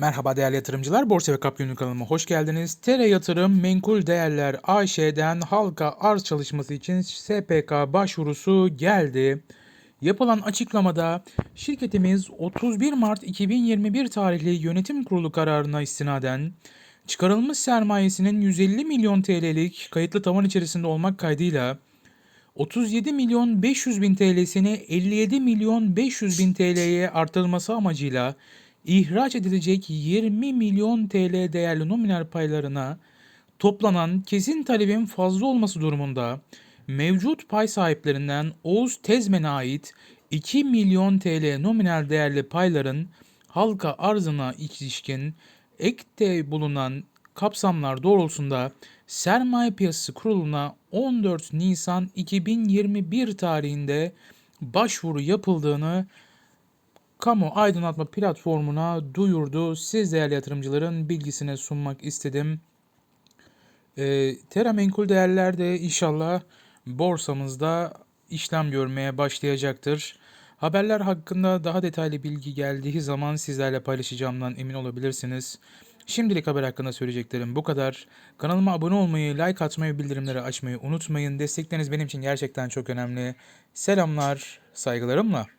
Merhaba değerli yatırımcılar, Borsa ve Kap Günlük kanalıma hoş geldiniz. Tere Yatırım Menkul Değerler AŞ'den halka arz çalışması için SPK başvurusu geldi. Yapılan açıklamada şirketimiz 31 Mart 2021 tarihli yönetim kurulu kararına istinaden çıkarılmış sermayesinin 150 milyon TL'lik kayıtlı tavan içerisinde olmak kaydıyla 37 milyon 500 bin TL'sini 57 milyon 500 bin TL'ye artırılması amacıyla ihraç edilecek 20 milyon TL değerli nominal paylarına toplanan kesin talebin fazla olması durumunda mevcut pay sahiplerinden Oğuz Tezmen'e ait 2 milyon TL nominal değerli payların halka arzına ilişkin ekte bulunan kapsamlar doğrultusunda Sermaye Piyasası Kurulu'na 14 Nisan 2021 tarihinde başvuru yapıldığını kamu aydınlatma platformuna duyurdu. Siz değerli yatırımcıların bilgisine sunmak istedim. E, Terra Menkul Değerler de inşallah borsamızda işlem görmeye başlayacaktır. Haberler hakkında daha detaylı bilgi geldiği zaman sizlerle paylaşacağımdan emin olabilirsiniz. Şimdilik haber hakkında söyleyeceklerim bu kadar. Kanalıma abone olmayı, like atmayı, bildirimleri açmayı unutmayın. Destekleriniz benim için gerçekten çok önemli. Selamlar, saygılarımla.